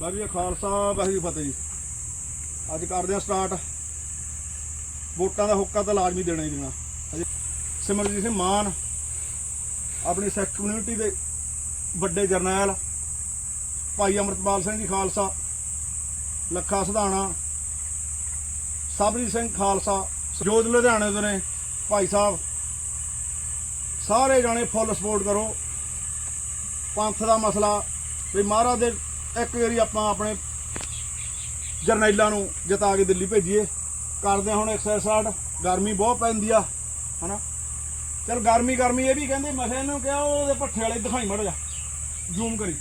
ਵਾਹਿਗੁਰੂ ਜੀ ਕਾ ਖਾਲਸਾ, ਵਾਹਿਗੁਰੂ ਜੀ ਕੀ ਫਤਿਹ ਜੀ। ਅੱਜ ਕਰਦੇ ਆ ਸਟਾਰਟ ਵੋਟਾਂ ਦਾ ਹੁੱਕਾ ਤਾਂ ਲਾਜ਼ਮੀ ਦੇਣਾ ਹੀ ਦੇਣਾ। ਸਿਮਰਜੀਤ ਸਿੰਘ ਮਾਨ ਆਪਣੀ ਸਿੱਖ ਕਮਿਊਨਿਟੀ ਦੇ ਵੱਡੇ ਜਰਨੈਲ, ਭਾਈ ਅਮਰਤਪਾਲ ਸਿੰਘ ਜੀ ਖਾਲਸਾ, ਲੱਖਾ ਸਧਾਣਾ ਸਾਬਰੀ ਸਿੰਘ ਖਾਲਸਾ ਜੋਤ ਲੁਧਿਆਣੇ ਤੋਂ ਨੇ ਭਾਈ ਸਾਹਿਬ। ਸਾਰੇ ਜਾਣੇ ਫੁੱਲ ਸਪੋਰਟ ਕਰੋ। ਪੰਥ ਦਾ ਮਸਲਾ ਵੀ ਮਹਾਰਾਜ ਦੇ ਇੱਕ ਵਾਰੀ ਆਪਾਂ ਆਪਣੇ ਜਰਨੈਲਾਂ ਨੂੰ ਜਿਤਾ ਕੇ ਦਿੱਲੀ ਭੇਜੀਏ। ਕਰਦੇ ਹੁਣ ਐਕਸਰਸਾਈਜ਼ ਗਰਮੀ ਬਹੁਤ ਪੈਂਦੀ ਆ ਹਨਾ? ਚਲ ਗਰਮੀ ਗਰਮੀ ਇਹ ਵੀ ਕਹਿੰਦੇ ਮਸੇ ਨੂੰ ਕਿਹਾ ਉਹਦੇ ਪੱਠੇ ਵਾਲੇ ਦਿਖਾਈ ਮੜ ਜਾ। ਜ਼ੂਮ ਕਰੀ।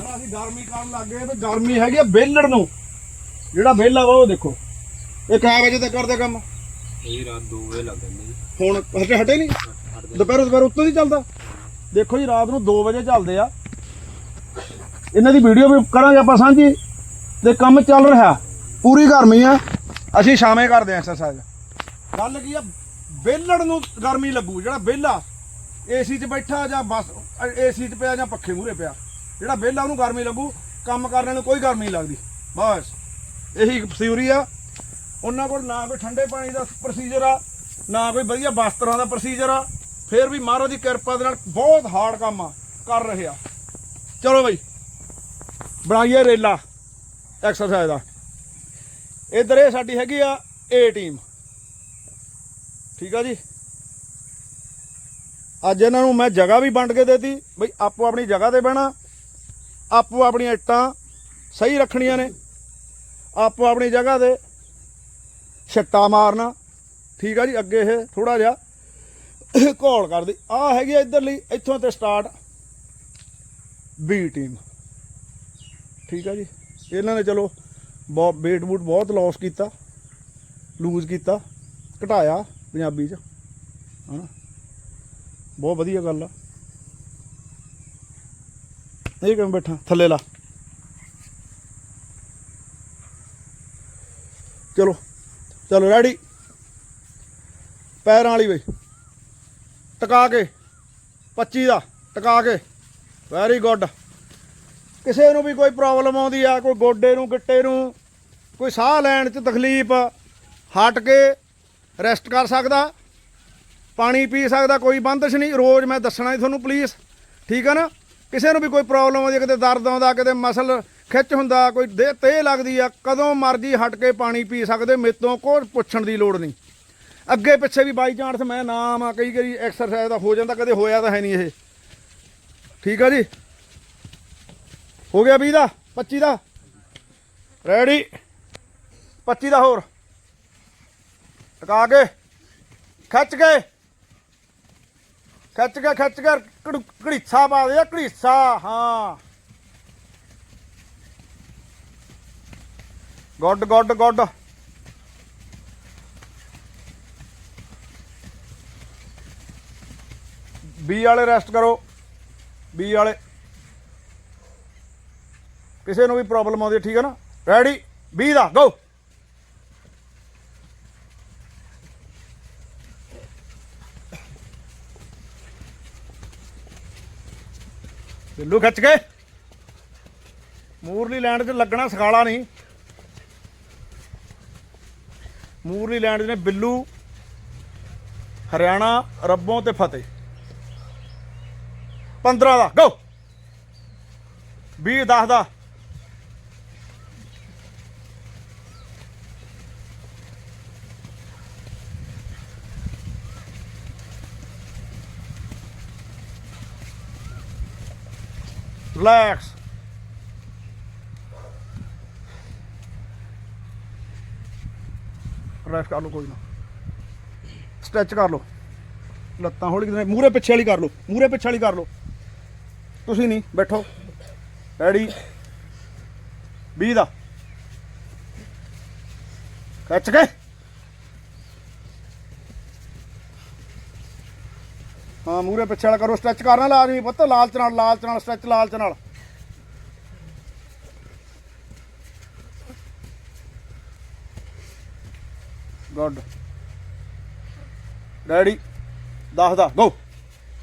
ਹਨਾ ਅਸੀਂ ਗਰਮੀ ਕਰਨ ਲੱਗੇ ਤੇ ਗਰਮੀ ਹੈਗੀ ਆ ਬੇਲੜ ਨੂੰ। ਜਿਹੜਾ ਵਿਹਲਾ ਵਾ ਉਹ ਦੇਖੋ। ਇਹ ਕਿੰਨੇ ਵਜੇ ਤੱਕ ਕਰਦੇ ਕੰਮ। ਇਹ ਰਾਤ 2 ਵਜੇ ਲੱਗ ਜਾਂਦੇ ਹੁਣ ਹਟੇ ਹਟੇ ਨਹੀਂ? ਦੁਪਹਿਰ ਦੁਪਹਿਰ ਉੱਤੋਂ ਦੀ ਚੱਲਦਾ। ਦੇਖੋ ਜੀ ਰਾਤ ਨੂੰ 2 ਵਜੇ ਚੱਲਦੇ ਆ। ਇਹਨਾਂ ਦੀ ਵੀਡੀਓ ਵੀ ਕਰਾਂਗੇ ਆਪਾਂ ਸਾਂਝੀ। ਤੇ ਕੰਮ ਚੱਲ ਰਿਹਾ। ਪੂਰੀ ਗਰਮੀ ਆ। ਅਸੀਂ ਸ਼ਾਮੇ ਕਰਦੇ ਆ ਐਕਸਰਸਾਈਜ਼ ਗੱਲ ਕੀ ਆ? ਬੇਲੜ ਨੂੰ ਗਰਮੀ ਲੱਗੂ, ਜਿਹੜਾ ਬੇਲਾ ਏਸੀ 'ਚ ਬੈਠਾ ਜਾਂ ਬਸ ਏਸੀ 'ਚ ਪਿਆ ਜਾਂ ਪੱਖੇ ਮੂਹਰੇ ਪਿਆ, ਜਿਹੜਾ ਬੇਲਾ ਉਹਨੂੰ ਗਰਮੀ ਲੱਗੂ, ਕੰਮ ਕਰਨ ਨੂੰ ਕੋਈ ਗਰਮੀ ਨਹੀਂ ਲੱਗਦੀ। ਬਸ, ਇਹੀ ਥਿਊਰੀ ਆ। ਉਹਨਾਂ ਕੋਲ ਨਾ ਕੋਈ ਠੰਡੇ ਪਾਣੀ ਦਾ ਪ੍ਰੋਸੀਜਰ ਆ, ਨਾ ਕੋਈ ਵਧੀਆ ਵਸਤਰਾਂ ਦਾ ਪ੍ਰੋਸੀਜਰ ਆ। ਫਿਰ ਵੀ ਮਹਾਰਾਜ ਦੀ ਕਿਰਪਾ ਦੇ ਨਾਲ ਬਹੁਤ ਹਾਰਡ ਕੰਮ ਆ, ਕਰ ਰਹੇ ਆ। ਚਲੋ ਬਈ। ਬਣਾਈਏ ਰੇਲਾ ਐਕਸਰਸਾਈਜ਼ ਦਾ। ਇਧਰ ਇਹ ਸਾਡੀ ਹੈਗੀ ਆ ਏ ਟੀਮ ਠੀਕ ਆ ਜੀ? ਅੱਜ ਇਹਨਾਂ ਨੂੰ ਮੈਂ ਜਗ੍ਹਾ ਵੀ ਵੰਡ ਕੇ ਦੇਤੀ, ਬਈ ਆਪੋ ਆਪਣੀ ਜਗ੍ਹਾ ਤੇ ਬਹਿਣਾ, ਆਪੋ ਆਪਣੀਆਂ ਇੱਟਾਂ ਸਹੀ ਰੱਖਣੀਆਂ ਨੇ, ਆਪੋ ਆਪਣੀ ਜਗ੍ਹਾ ਤੇ ਛੱਟਾ ਮਾਰਨਾ। ਠੀਕ ਆ ਜੀ, ਅੱਗੇ ਇਹ ਥੋੜਾ ਜਿਹਾ ਘੋਲ ਕਰਦੀ। ਆ ਹੈਗੀ ਆ ਇੱਧਰ ਲਈ ਇੱਥੋਂ ਤੇ ਸਟਾਰਟ ਬੀ ਟੀਮ ਠੀਕ ਆ ਜੀ। ਇਹਨਾਂ ਨੇ ਚਲੋ ਬਹੁਤ weight ਬੂਟ ਬਹੁਤ ਲਾਸ ਕੀਤਾ ਲੂਜ਼ ਕੀਤਾ, ਘਟਾਇਆ ਪੰਜਾਬੀ ਚ, ਹਨਾ। ਬਹੁਤ ਵਧੀਆ ਗੱਲ ਆ। ਇਹ ਕਿਵੇਂ ਬੈਠਾ? ਥੱਲੇ ਲਾ। ਚਲੋ ਚਲੋ ਰੈਡੀ ਪੈਰਾਂ ਵਾਲੀ ਬਈ। ਟਿਕਾ ਕੇ 25 ਦਾ, ਟਿਕਾ ਕੇ। ਵੈਰੀ ਗੁੱਡ ਕਿਸੇ ਨੂੰ ਵੀ ਕੋਈ ਪ੍ਰੋਬਲਮ ਆਉਂਦੀ ਆ, ਕੋਈ ਗੋਡੇ ਨੂੰ, ਗਿੱਟੇ ਨੂੰ, ਕੋਈ ਸਾਹ ਲੈਣ 'ਚ ਤਕਲੀਫ, ਹਟ ਕੇ ਰੈਸਟ ਕਰ ਸਕਦਾ, ਪਾਣੀ ਪੀ ਸਕਦਾ, ਕੋਈ ਬੰਦਸ਼ ਨਹੀਂ, ਰੋਜ਼ ਮੈਂ ਦੱਸਣਾ ਹੀ ਤੁਹਾਨੂੰ ਪਲੀਜ਼ ਠੀਕ ਆ ਨਾ? ਕਿਸੇ ਨੂੰ ਵੀ ਕੋਈ ਪ੍ਰੋਬਲਮ ਆਉਂਦੀ ਕਿਤੇ ਦਰਦ ਆਉਂਦਾ, ਕਿਤੇ ਮਸਲ ਖਿੱਚ ਹੁੰਦਾ, ਕੋਈ ਦੇ ਤੇ ਲੱਗਦੀ ਆ, ਕਦੋਂ ਮਰਜ਼ੀ ਹਟ ਕੇ ਪਾਣੀ ਪੀ ਸਕਦੇ ਮੇਤੋਂ ਕੋਈ ਪੁੱਛਣ ਦੀ ਲੋੜ ਨਹੀਂ। ਅੱਗੇ ਪਿੱਛੇ ਵੀ ਬਾਈ ਚਾਂਸ ਮੈਂ ਨਾਮ ਆ, ਕਈ ਕਈ ਐਕਸਰਸਾਈਜ਼ ਦਾ ਹੋ ਜਾਂਦਾ, ਕਦੇ ਹੋਇਆ ਤਾਂ ਹੈ ਨਹੀਂ ਇਹ। ਠੀਕ ਆ ਜੀ? ਹੋ ਗਿਆ 20 ਦਾ 25 ਦਾ। ਰੈਡੀ 25 ਦਾ ਹੋਰ। ਟਕਾ ਕੇ, ਖਿੱਚ ਕੇ। ਖਿੱਚ ਕੇ ਖਿੱਚ ਕੇ, ਘੜੂ- ਘੜੀਸਾ ਪਾ ਦੇ ਘੜੀਸਾ, ਹਾਂ। Good good good. ਬੀ ਵਾਲੇ ਰੈਸਟ ਕਰੋ। ਬੀ ਵਾਲੇ। ਕਿਸੇ ਨੂੰ ਵੀ ਪ੍ਰੋਬਲਮ ਆਉਂਦੀ ਹੈ, ਠੀਕ ਹੈ ਨਾ? ਰੈਡੀ 20 ਦਾ ਗੋ ਬਿੱਲੂ ਖਿੱਚ ਕੇ। ਮੂਰਲੀ ਲੈਂਡ 'ਚ ਲੱਗਣਾ ਸਖਾਲਾ ਨਹੀਂ। ਮੂਰਲੀ ਲੈਂਡ 'ਚ ਨੇ ਬਿੱਲੂ, ਹਰਿਆਣਾ, ਰੱਬੋਂ ਤੇ ਫਤਿਹ। 15 ਦਾ ਗੋ 20 10 ਦਾ। ਰਿਲੈਕਸ ਰਿਲੈਕਸ ਕਰ ਲਓ ਕੋਈ ਨਾ। ਸਟ੍ਰੈਚ ਕਰ ਲਓ। ਲੱਤਾਂ ਹੌਲੀ ਕਿਤੇ ਮੂਰੇ ਪਿੱਛੇ ਵਾਲੀ ਕਰ ਲਓ। ਮੂਰੇ ਪਿੱਛੇ ਵਾਲੀ ਕਰ ਲਓ। ਤੁਸੀਂ ਨਹੀਂ, ਬੈਠੋ। ਰੈਡੀ 20 ਦਾ। ਖਿੱਚ ਕੇ। ਮੂਰੇ ਪਿੱਛੇ ਵਾਲਾ ਕਰੋ ਸਟ੍ਰੈਚ ਕਰਨਾ ਲਾਜ਼ਮੀ ਪੁੱਤ, ਲਾਲਚ ਨਾਲ ਲਾਲਚ ਨਾਲ ਸਟ੍ਰੈਚ ਲਾਲਚ ਨਾਲ। ਗੁੱਡ ਡੈਡੀ 10 ਦਾ ਗੋ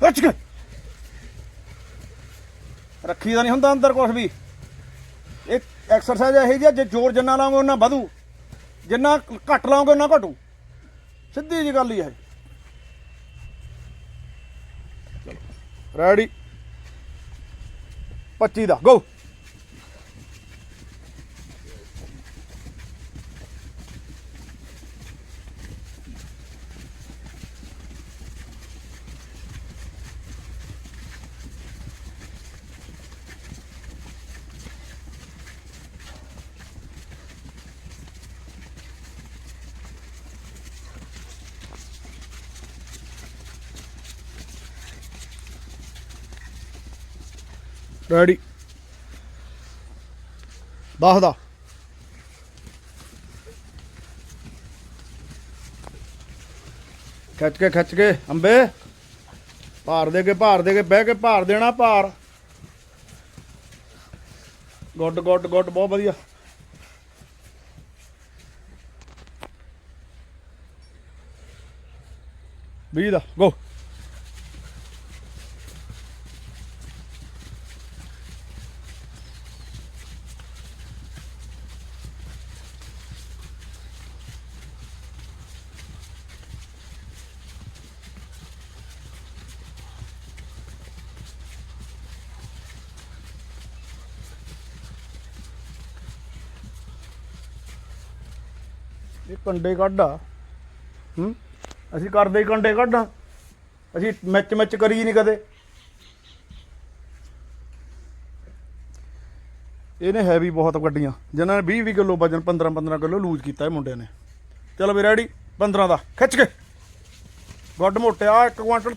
ਖਿੱਚ ਕੇ ਰੱਖੀ ਦਾ ਨਹੀਂ ਹੁੰਦਾ ਅੰਦਰ ਕੁਝ ਵੀ। ਇਹ ਐਕਸਰਸਾਈਜ਼ ਇਹ ਜਿਹੀ ਆ, ਜੇ ਜ਼ੋਰ ਜਿੰਨਾ ਲਾਉਂਗੇ ਉਹਨਾਂ ਵਧੂ। ਜਿੰਨਾ ਘੱਟ ਲਾਉਂਗੇ ਉਹਨਾਂ ਘਟੂ। ਸਿੱਧੀ ਜੀ ਗੱਲ ਹੀ ਹੈ ਰੈਡੀ 25 ਦਾ ਗੋ ਰੈਡੀ 10 ਦਾ ਖਿੱਚ ਕੇ ਖਿੱਚ ਕੇ, ਅੰਬੇ। ਭਾਰ ਦੇ ਕੇ, ਭਾਰ ਦੇ ਕੇ, ਬਹਿ ਕੇ ਭਾਰ ਦੇਣਾ ਭਾਰ। ਗੁੱਡ ਗੁੱਡ ਗੁੱਡ, ਬਹੁਤ ਵਧੀਆ। ਵੀਹ ਦਾ ਗੋ ਕੰਡੇ ਕੱਢਾ ਹੂੰ? ਅਸੀਂ ਕਰਦੇ ਹੀ ਕੰਡੇ ਕੱਢਾਂ ਅਸੀਂ ਮੈਚ ਮੈਚ ਕਰੀ ਨਹੀਂ ਕਦੇ। ਇਹਨੇ ਹੈਵੀ ਬਹੁਤ ਗੱਡੀਆਂ ਜਿਨ੍ਹਾਂ ਨੇ 20 20 ਕਿਲੋ ਵਜਨ 15 15 ਕਿਲੋ ਲੂਜ਼ ਕੀਤਾ ਇਹ ਮੁੰਡੇ ਨੇ। ਚਲੋ ਵੀ ਰੈਡੀ 15 ਦਾ। ਖਿੱਚ ਕੇ। ਗੱਡ ਮੋਟਿਆ ਇੱਕ ਕੁਆਂਟਲ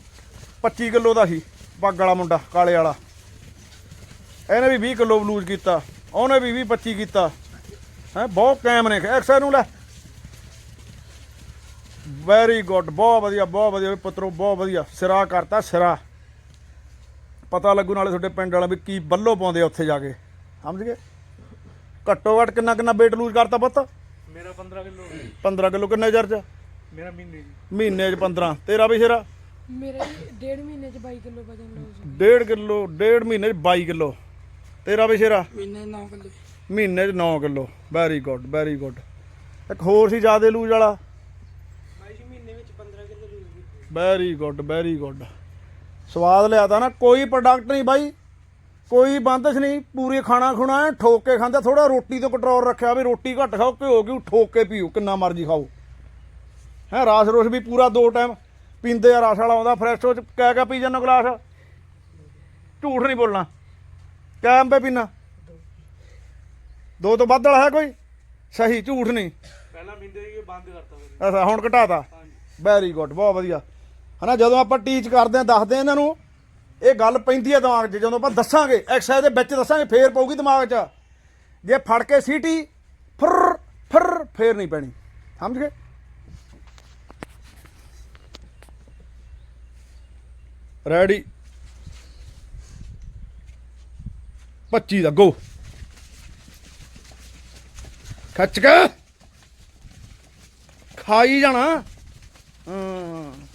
25 ਕਿਲੋ ਦਾ ਸੀ ਪੱਗ ਵਾਲਾ ਮੁੰਡਾ, ਕਾਲੇ ਵਾਲਾ। ਇਹਨੇ ਵੀ 20 ਕਿਲੋ ਲੂਜ਼ ਕੀਤਾ। ਉਹਨੇ ਵੀ 20 25 ਕੀਤਾ। ਹੈ, ਬਹੁਤ ਕਾਇਮ ਨੇ। ਐਕਸਰ ਨੂੰ ਲੈ। ਵੈਰੀ ਗੁੱਡ ਬਹੁਤ ਵਧੀਆ ਬਹੁਤ ਵਧੀਆ ਵੀ ਪੁੱਤਰੋ ਬਹੁਤ ਵਧੀਆ। ਸਿਰਾ ਕਰਤਾ ਸਿਰਾ। ਪਤਾ ਲੱਗੂ ਨਾਲੇ ਤੁਹਾਡੇ ਪਿੰਡ ਵਾਲਾ ਵੀ ਕੀ ਬੱਲੋ ਪਾਉਂਦੇ ਆ ਉੱਥੇ ਜਾ ਕੇ। ਸਮਝ ਗਏ? ਘੱਟੋ ਘੱਟ ਕਿੰਨਾ ਕਿੰਨਾ weight ਲੂਜ਼ ਕਰਤਾ ਪੁੱਤ? ਮੇਰਾ 15 ਕਿਲੋ। 15 ਕਿਲੋ ਕਿੰਨੇ ਚਿਰ ਚ? ਮੇਰਾ ਮਹੀਨੇ ਜੀ ਮਹੀਨੇ ਚ 15 ਤੇਰਾ ਵੀ ਸਿਰਾ? ਮੇਰੇ ਡੇਢ ਮਹੀਨੇ ਚ 22 ਕਿਲੋ ਵਜਨ ਲੂਜ਼ ਡੇਢ ਕਿਲੋ ਡੇਢ ਮਹੀਨੇ ਚ 22 ਕਿਲੋ। ਤੇਰਾ ਵੀ ਸਿਰਾ? ਮਹੀਨੇ 9 ਕਿਲੋ। ਮਹੀਨੇ ਚ 9 kilo. Very good very good ਇੱਕ ਹੋਰ ਸੀ ਜਿਆਦੇ ਲੂਜ਼ ਵਾਲਾ ਬਾਈ ਜੀ ਮਹੀਨੇ ਵਿੱਚ 15 kilo lose very good very good ਸਵਾਦ ਲਿਆਦਾ ਨਾ ਕੋਈ ਪ੍ਰੋਡਕਟ ਨਹੀਂ ਬਾਈ। ਕੋਈ ਬੰਦਸ਼ ਨਹੀਂ ਪੂਰੀ ਖਾਣਾ ਖੁਣਾ ਠੋਕ ਕੇ ਖਾਂਦਾ ਥੋੜਾ ਰੋਟੀ ਤੋਂ ਕੰਟਰੋਲ ਰੱਖਿਆ ਵੀ ਰੋਟੀ ਘੱਟ ਖਾਓ ਘਿਓ ਘਿਓ ਠੋਕ ਕੇ ਪੀਓ ਕਿੰਨਾ ਮਰਜ਼ੀ ਖਾਓ। ਹੈ ਰਾਸ ਰੋਸ ਵੀ ਪੂਰਾ ਦੋ ਟਾਈਮ ਪੀਂਦੇ ਆ ਰਸ ਵਾਲਾ ਆਉਂਦਾ ਫਰੈਸ਼ ਉਹ ਚ ਕਹਿ ਕਹਿ ਪੀ ਜਾਂਦਾ ਗਲਾਸ। ਝੂਠ ਨਹੀਂ ਬੋਲਣਾ। ਕਿਆ ਅੰਬੇ ਪੀਣਾ। ਦੋ ਤੋਂ ਵੱਧ ਵਾਲਾ ਹੈ ਕੋਈ? ਸਹੀ ਝੂਠ ਨਹੀਂ। ਪਹਿਲਾਂ ਪੀਂਦੇ ਸੀ ਬੰਦ ਕਰਤਾ ਅੱਛਾ ਹੁਣ ਘਟਾਤਾ। ਵੈਰੀ ਗੁੱਡ ਬਹੁਤ ਵਧੀਆ। ਹਨਾ, ਜਦੋਂ ਆਪਾਂ ਟੀਚ ਕਰਦੇ ਆ ਦੱਸਦੇ ਆ ਇਹਨਾਂ ਨੂੰ, ਇਹ ਗੱਲ ਪੈਂਦੀ ਹੈ ਦਿਮਾਗ 'ਚ, ਜਦੋਂ ਆਪਾਂ ਦੱਸਾਂਗੇ ਐਕਸਰਸਾਈਜ਼ ਦੇ ਵਿੱਚ ਦੱਸਾਂਗੇ, ਫੇਰ ਪਊਗੀ ਦਿਮਾਗ 'ਚ। ਜੇ ਫੜ ਕੇ ਸੀਟੀ ਫਰ ਫਰ, ਫੇਰ ਨਹੀਂ ਪੈਣੀ। ਸਮਝ ਗਏ? ਰੈਡੀ 25 ਦਾ ਗੋ ਖੱਚ ਕੇ। ਖਾਈ ਜਾਣਾ। ਹਾਂ।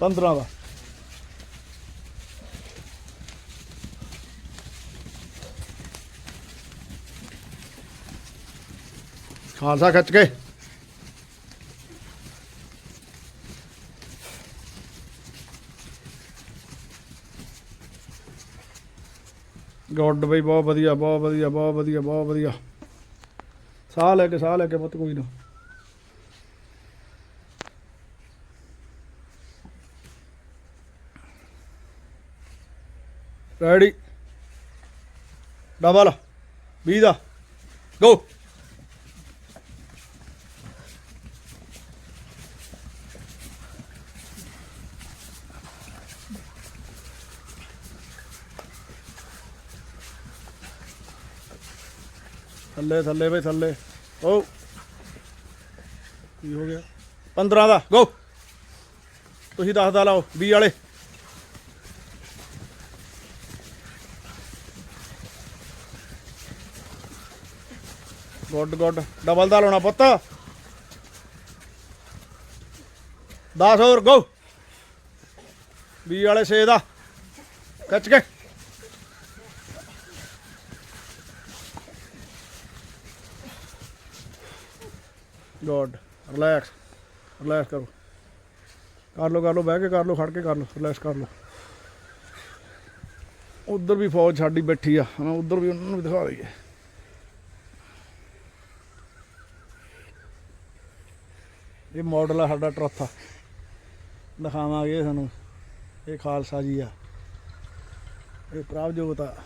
ਪੰਦਰਾਂ ਦਾ। ਖਾਲਸਾ ਖੱਚ ਕੇ। ਗੁੱਡ ਬਈ, ਬਹੁਤ ਵਧੀਆ ਬਹੁਤ ਵਧੀਆ ਬਹੁਤ ਵਧੀਆ ਬਹੁਤ ਵਧੀਆ। ਸਾਹ ਲੈ ਕੇ, ਸਾਹ ਲੈ ਕੇ ਪੁੱਤ ਕੋਈ ਨਾ। ਰੈਡੀ ਡਬਲ 20 ਦਾ. ਗੋ ਥੱਲੇ ਥੱਲੇ ਬਈ, ਥੱਲੇ। ਓ ਕੀ ਹੋ ਗਿਆ? 15 ਦਾ। ਗੋ ਤੁਸੀਂ 10 ਦਾ ਲਾਓ। 20 ਵਾਲੇ। Good good. ਡਬਲ ਦਾ ਲਾਉਣਾ ਪੁੱਤ। 10 ਹੋਰ ਗੋ ਬੀ ਵਾਲੇ 6 ਦਾ। ਖਿੱਚ ਕੇ। ਗੁੱਡ ਰਿਲੈਕਸ ਰਿਲੈਕਸ ਕਰੋ। ਕਰ ਲਓ ਕਰ ਲਓ, ਬਹਿ ਕੇ ਕਰ ਲਓ, ਖੜ ਕੇ ਕਰ ਲਓ ਰਿਲੈਕਸ ਕਰ ਲਓ। ਉਧਰ ਵੀ ਫੌਜ ਸਾਡੀ ਬੈਠੀ ਆ। ਹਨਾ ਉਧਰ ਵੀ ਉਹਨਾਂ ਨੂੰ ਵੀ ਦਿਖਾ ਦਈਏ। ਇਹ ਮਾਡਲ ਆ ਸਾਡਾ ਟਰੱਥਾ। ਦਿਖਾਵਾਂਗੇ ਤੁਹਾਨੂੰ ਇਹ ਖਾਲਸਾ ਜੀ ਆ। ਇਹ ਪ੍ਰਭਜੋਤ ਆ।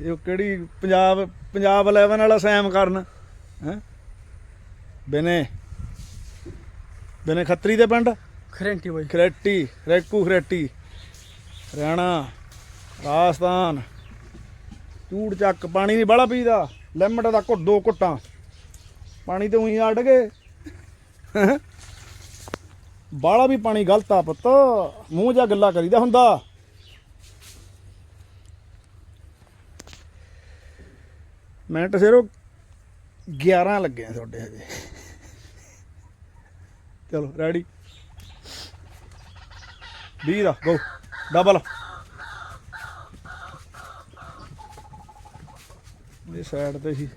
ਇਹ ਕਿਹੜੀ ਪੰਜਾਬ ਪੰਜਾਬ 11 ਵਾਲਾ ਸੈਮ ਕਰਨ ਹੈ? ਬਨੇ ਬਨੇ ਖੱਤਰੀ ਦੇ ਪਿੰਡ? ਖਰੰਟੀ ਬਾਈ। ਖਰੇਟੀ ਰੈਕੂ ਖਰੇਟੀ। ਹਰਿਆਣਾ ਰਾਜਸਥਾਨ। ਚੂੜ ਚੱਕ ਪਾਣੀ ਨਹੀਂ ਬਾਲਾ ਪੀਦਾ। ਲਿਮਟ ਦਾ ਘੁੱਟ ਦੋ ਘੁੱਟਾਂ। ਪਾਣੀ ਤੇ ਉਹੀ ਅੜ ਗਏ। ਬਾਲਾ ਵੀ ਪਾਣੀ ਗਲਤ ਆ ਪੁੱਤ। ਮੂੰਹ ਜਾ ਗੱਲਾਂ ਕਰੀਦਾ ਹੁੰਦਾ। ਮਿੰਟ ਸਿਰੋ 11 ਲੱਗੇ ਆ ਤੁਹਾਡੇ ਹਜੇ। ਚਲੋ ਰੈਡੀ 20 ਦਾ ਗੋ ਡਬਲ ਇਹ ਸਾਈਡ ਤੇ ਸੀ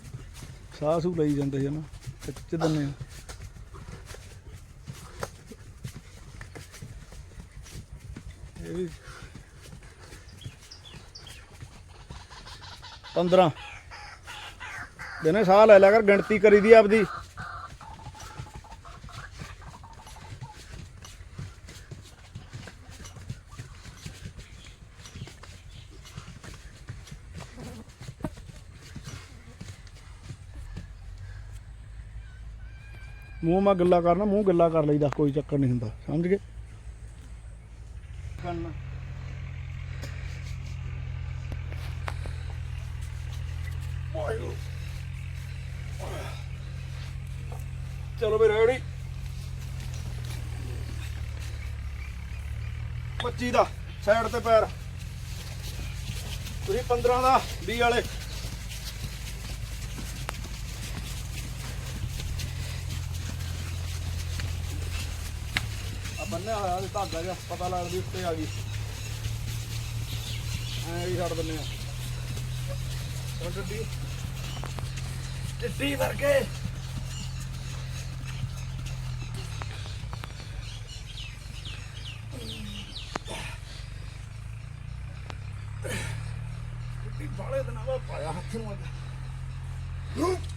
ਸਾਹ ਸੂ ਲਈ ਜਾਂਦੇ ਸੀ ਨਾ ਖਿੱਚ ਦਿੰਨੇ ਇਹ ਵੀ 15 ਦਿਨੇ ਸਾਹ ਲੈ ਲਿਆ ਕਰ, ਗਿਣਤੀ ਕਰੀ ਦੀ ਆਪਦੀ। ਮੂੰਹ ਮਾ ਗੱਲਾਂ ਕਰਨਾ, ਮੂੰਹ ਗੱਲਾਂ ਕਰ ਲਈਦਾ, ਕੋਈ ਚੱਕਰ ਨਹੀਂ ਹੁੰਦਾ, ਸਮਝ ਗਏ? ਕਰਨਾ ਚਲੋ ਵੀ ਰੈਡੀ। 25 ਦਾ, ਸਾਈਡ ਤੇ ਪੈਰ। ਤੁਸੀਂ 15 ਦਾ 20 ਵਾਲੇ ਆ ਬੰਨਿਆ ਹੋਇਆ ਤੇ ਧਾਗਾ ਜਿਹਾ ਪਤਾ ਲੱਗਦੀ ਉੱਤੇ ਆ ਗਈ। ਐਂ ਵੀ ਛੱਡ ਦਿੰਨੇ ਆ। ਹੁਣ ਟੱਡੀ। ਟੱਡੀ ਵਰਗੇ ਟੱਡੀ ਬਾਲੇ ਦਿਨਾਂ ਦਾ ਪਾਇਆ ਹੱਥ ਨੂੰ ਅੱਜ।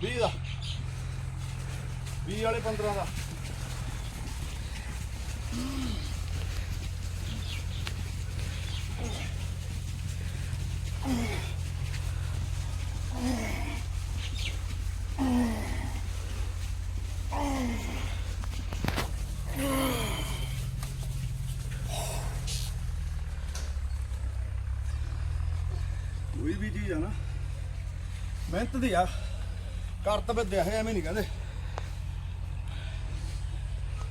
ਵੀਹ ਦਾ। 20 ਵਾਲੇ 15 ਦਾ। ਕੋਈ ਵੀ ਚੀਜ਼ ਆ ਨਾ ਮਿਹਨਤ ਦੀ ਆ। ਕਰਤਵ ਦੇ ਹੈ ਐਵੇਂ ਨਹੀਂ ਕਹਿੰਦੇ।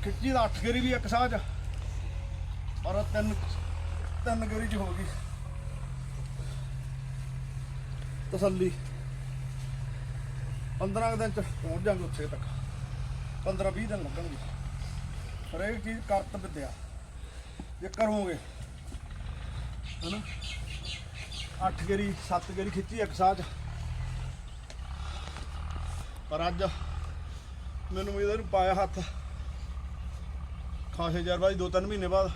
ਖਿੱਚੀ ਦਾ ਅੱਠ ਗੇਰੀ ਵੀ ਇੱਕ ਸਾਹ ਚ, ਪਰ ਤਿੰਨ ਤਿੰਨ ਗੇਰੀ ਚ ਹੋ ਗਈ। ਤਸੱਲੀ। 15 ਕੁ ਦਿਨ ਚ ਪਹੁੰਚ ਜਾਾਂਗੇ ਉੱਥੇ ਤੱਕ। 15 20 ਦਿਨ ਲੱਗਣਗੇ। ਹਰੇਕ ਚੀਜ਼ ਕਰਤ ਵਿਦਿਆ ਜੇ ਕਰੋਗੇ, ਹਨਾ? 8 ਗੇਰੀ 7 ਗੇਰੀ ਖਿੱਚੀ ਇੱਕ ਸਾਹ ਚ। ਪਰ ਅੱਜ ਮੈਨੂੰ ਇਹਦੇ ਨੂੰ ਪਾਇਆ ਹੱਥ। ਖਾਸੇ ਚਿਰ ਬਾਅਦ ਦੋ ਤਿੰਨ ਮਹੀਨੇ ਬਾਅਦ।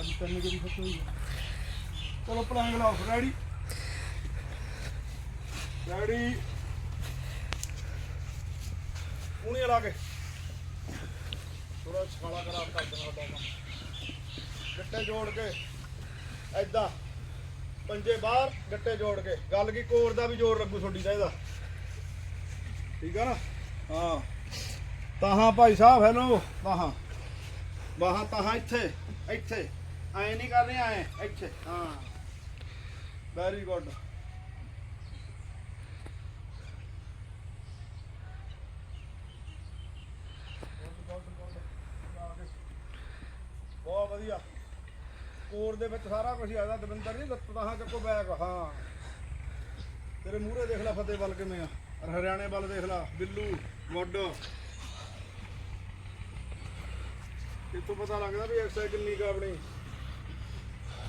ਅੱਜ ਤਿੰਨ ਗੇਰੀ ਖਤਮ ਹੋਈ ਚਲੋ ਪਲਾਂਗ ਲਾਓ ਰੈਡੀ ਰੈਡੀ ਪੂਣੀ ਲਾ ਕੇ। ਥੋੜਾ ਛਾਲਾ ਖਰਾਬ ਕਰ ਦੇਣਾ ਸਾਡਾ ਗੱਟੇ ਜੋੜ ਕੇ ਐਦਾਂ ਪੰਜੇ ਬਾਹਰ, ਗੱਟੇ ਜੋੜ ਕੇ। ਗੱਲ ਕੀ, ਕੋਰ ਦਾ ਵੀ ਜ਼ੋਰ ਲੱਗੂ ਤੁਹਾਡੀ ਦਾ ਇਹਦਾ। ਠੀਕ ਆ ਨਾ? ਹਾਂ। ਤਾਹਾਂ ਭਾਈ ਸਾਹਿਬ ਹੈਲੋ ਤਾਹਾਂ। ਬਾਹਾਂ, ਤਾਹਾਂ ਇੱਥੇ ਇੱਥੇ। ਐ ਨਹੀਂ ਕਰਨੇ ਐ, ਇੱਥੇ। ਹਾਂ। ਵੈਰੀ ਗੁੱਡ ਬਹੁਤ ਵਧੀਆ। ਕੋਰ ਦੇ ਵਿੱਚ ਸਾਰਾ ਕੁਝ ਆਦਾ ਦਵਿੰਦਰ ਨਹੀਂ ਲੱਤ ਤਾਹਾਂ ਚੱਕੋ ਬੈਗ ਹਾਂ। ਤੇਰੇ ਮੂਹਰੇ ਦੇਖ ਲੈ ਫਤਿਹ ਵੱਲ ਕਿਵੇਂ ਆ। ਔਰ ਹਰਿਆਣੇ ਵੱਲ ਦੇਖ ਲੈ, ਬਿੱਲੂ, ਮੁੱਢ। ਇੱਥੋਂ ਪਤਾ ਲੱਗਦਾ ਵੀ ਐਕਸਾਈਜ਼ ਕਿੰਨੀ ਕਾ ਆਪਣੀ।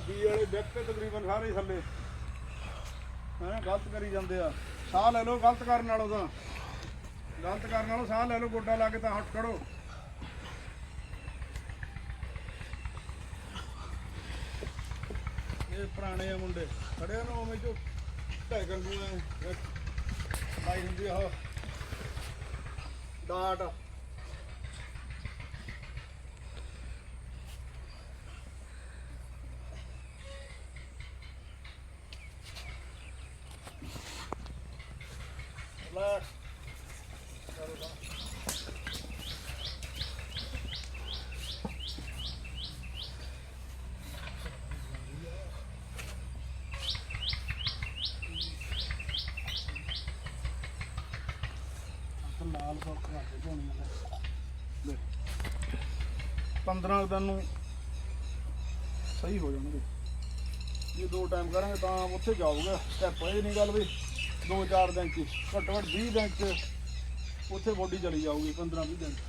ਬੀ ਵਾਲੇ ਬੈਕ ਤਕਰੀਬਨ ਸਾਰੇ ਥੱਲੇ। ਹੈ, ਗਲਤ ਕਰੀ ਜਾਂਦੇ ਆ। ਸਾਹ ਲੈ ਲਓ, ਗਲਤ ਕਰਨ ਨਾਲੋਂ ਤਾਂ। ਗਲਤ ਕਰਨ ਨਾਲੋਂ ਸਾਹ ਲੈ ਲਓ, ਗੋਡਾ ਲਾ ਕੇ ਤਾਂ ਹੱਟ ਖੜੋ। ਇਹ ਪੁਰਾਣੇ ਆ ਮੁੰਡੇ। ਖੜੇ ਨਾ ਉਵੇਂ ਚੋ ਢਾਈ ਗੰਗੂ ਐ ਲਾਈ ਹੁੰਦੀ ਆ ਉਹ। ਡਾਟ। ਲੈ ਲਾਲ ਸੌਕ ਰੱਖ ਕੇ ਧੋਣੀ ਲੈ 15 ਦਿਨ ਨੂੰ ਸਹੀ ਹੋ ਜਾਣਗੇ ਜੇ ਦੋ ਟਾਈਮ ਕਰਾਂਗੇ ਤਾਂ ਉੱਥੇ ਜਾਊਗਾ ਸਟੈਪ ਇਹ ਨਹੀਂ ਗੱਲ ਵੀ ਦੋ ਚਾਰ ਦਿਨ ਚ, ਘੱਟੋ ਘੱਟ 20 ਦਿਨ ਚ ਉੱਥੇ ਬੋਡੀ ਚਲੀ ਜਾਊਗੀ 15 20 ਦਿਨ 'ਚ।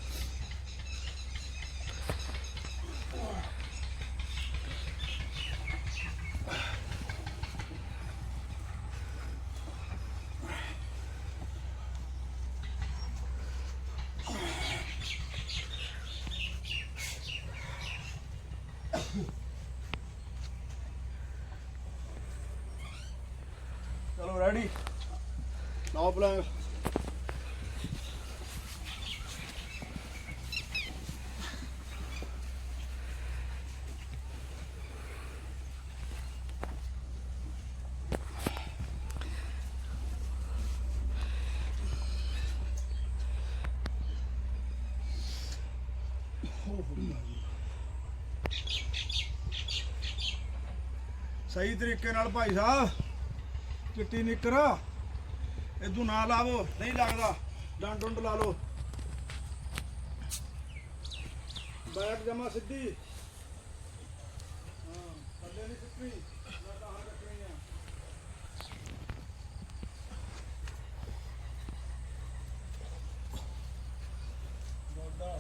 ਚਲੋ ਰੈਡੀ ਲਾਓ ਪਲੰਗ ਸਹੀ ਤਰੀਕੇ ਨਾਲ ਭਾਈ ਸਾਹਿਬ, ਚਿੱਟੀ ਨਿੱਕਰ। ਇਦੋਂ ਨਾ ਲਾਵੋ, ਨਹੀਂ ਲੱਗਦਾ। ਡੰਡ ਡੁੰਡ ਲਾ ਲਓ। ਬੈਕ ਜਮਾ ਸਿੱਧੀ। ਹਾਂ, ਥੱਲੇ ਨਹੀਂ ਸਿੱਧੀ ਨਾ ਹਾਂ ਰੱਖਣੀ ਆ। ਗੋਡਾ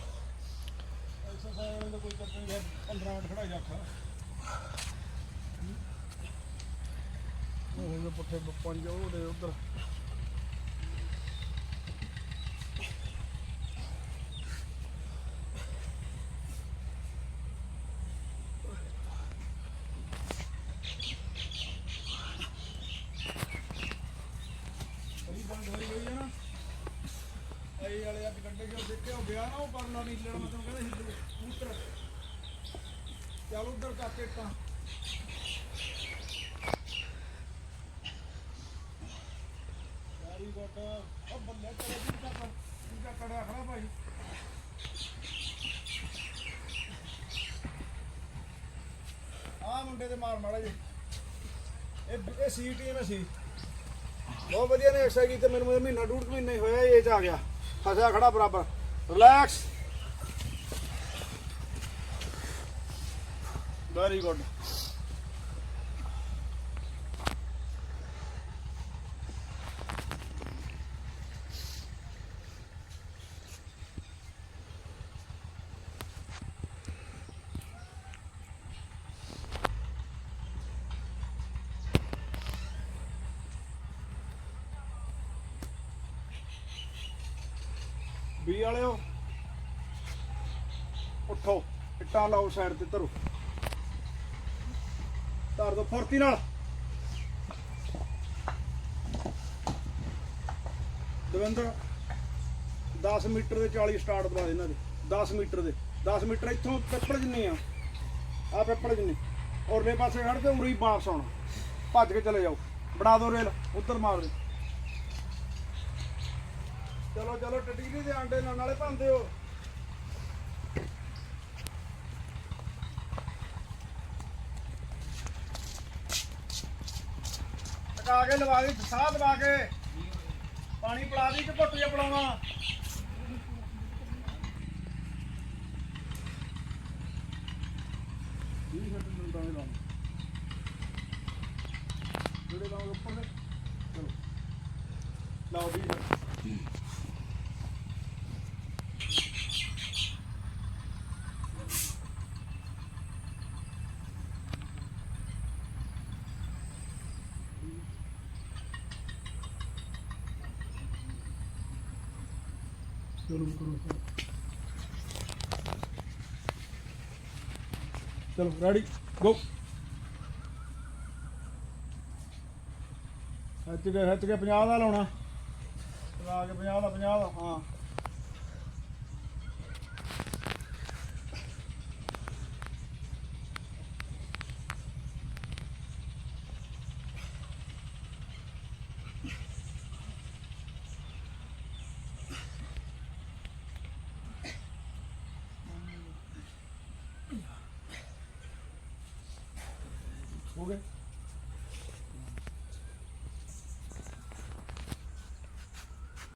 ਐਕਸਰਸਾਈਜ਼ ਦਾ ਕੋਈ ਚੱਕਰ ਨਹੀਂ 15 ਮਿੰਟ ਖੜਾ ਜਾ ਖਾ ਪੁੱਠੇ ਪੰਜ ਉਹਦੇ ਉਧਰ ਸਹੀ ਬੰਦ ਹੋਈ ਹੋਈ ਹੈ ਨਾ ਇਹ ਵਾਲੇ ਅੱਜ ਗੱਡੇ ਜੋ ਦੇਖਿਆ ਉਹ ਗਿਆ ਨਾ ਉਹ ਪਰਲਾ ਨੀਲੇ ਵਾਲਾ ਮੈਂ ਤੁਹਾਨੂੰ ਕਹਿੰਦਾ ਸੀ ਕਬੂਤਰ ਚੱਲ ਉਧਰ ਕਾਕੇ ਤਾਂ ਵੈਰੀ ਗੁੱਡ ਉਹ ਬੱਲੇ ਚਲੇ ਜੀ ਦਾ ਪੂਜਾ ਕੜਿਆ ਖੜਾ ਭਾਈ ਆ ਮੁੰਡੇ ਤੇ ਮਾਰ ਮਾੜਾ ਜੀ ਇਹ ਇਹ ਸੀ ਟੀਮ ਹੈ ਸੀ। ਬਹੁਤ ਵਧੀਆ ਨੇ ਐਕਸਰਸਾਈਜ਼ ਕੀਤੀ। ਮੈਨੂੰ ਇਹ ਮਹੀਨਾ, ਡੂਢ ਮਹੀਨਾ ਹੀ ਹੋਇਆ, ਇਹ ਚ ਆ ਗਿਆ। ਫਸਿਆ ਖੜਾ ਬਰਾਬਰ। ਰਿਲੈਕਸ ਵੈਰੀ ਗੁੱਡ ਬੀ ਵਾਲਿਓ। ਉੱਠੋ, ਇੱਟਾਂ ਲਾਓ ਸਾਈਡ ਤੇ ਧਰੋ। ਧਰ ਦੋ ਫੁਰਤੀ ਨਾਲ। ਦਵਿੰਦਰ 10 ਮੀਟਰ ਦੇ 40 ਸਟਾਰਟ ਦਵਾ ਦੇ ਇਹਨਾਂ ਦੇ। 10 ਮੀਟਰ ਦੇ। 10 ਮੀਟਰ ਇੱਥੋਂ ਪੇਪਰ ਜਿੰਨੇ ਆ ਆ ਪੇਪਰ ਜਿੰਨੇ। ਔਰਲੇ ਪਾਸੇ ਖੜ ਕੇ ਉਰੀ ਵਾਪਸ ਆਉਣਾ। ਭੱਜ ਕੇ ਚਲੇ ਜਾਓ। ਬਣਾ ਦਿਓ ਰੇਲ, ਉੱਧਰ ਮਾਰ ਦੇ। ਚਲੋ ਚਲੋ ਟਟੀਲੀ ਦੇ ਆਂਡੇ ਨਾਲ, ਨਾਲੇ ਭੰਦੇ ਹੋ ਟਕਾ ਕੇ ਲਵਾ ਦੇ, ਸਾਹ ਦਵਾ ਕੇ। ਪਾਣੀ ਪਲਾ ਦੀ ਕਿ ਘੁੱਟ ਜਿਹਾ ਪਿਲਾਉਣਾ ਵੀਹ ਮਿੰਟ ਨੂੰ ਤਾਂ ਇਹ ਲਾਉਣਾ ਜਿਹੜੇ ਲਾਉਂ ਉੱਪਰ ਦੇ ਚਲੋ ਲਾਓ ਵੀਹ ਮਿੰਟ ਚਲੋ ਕਰੋ ਚਲੋ ਰੈਡੀ ਗੋ ਹੱਥ ਕੇ ਹੱਥ ਕੇ 50 ਦਾ ਲਾਉਣਾ। ਲਾ ਕੇ 50 ਦਾ 50 ਦਾ, ਹਾਂ।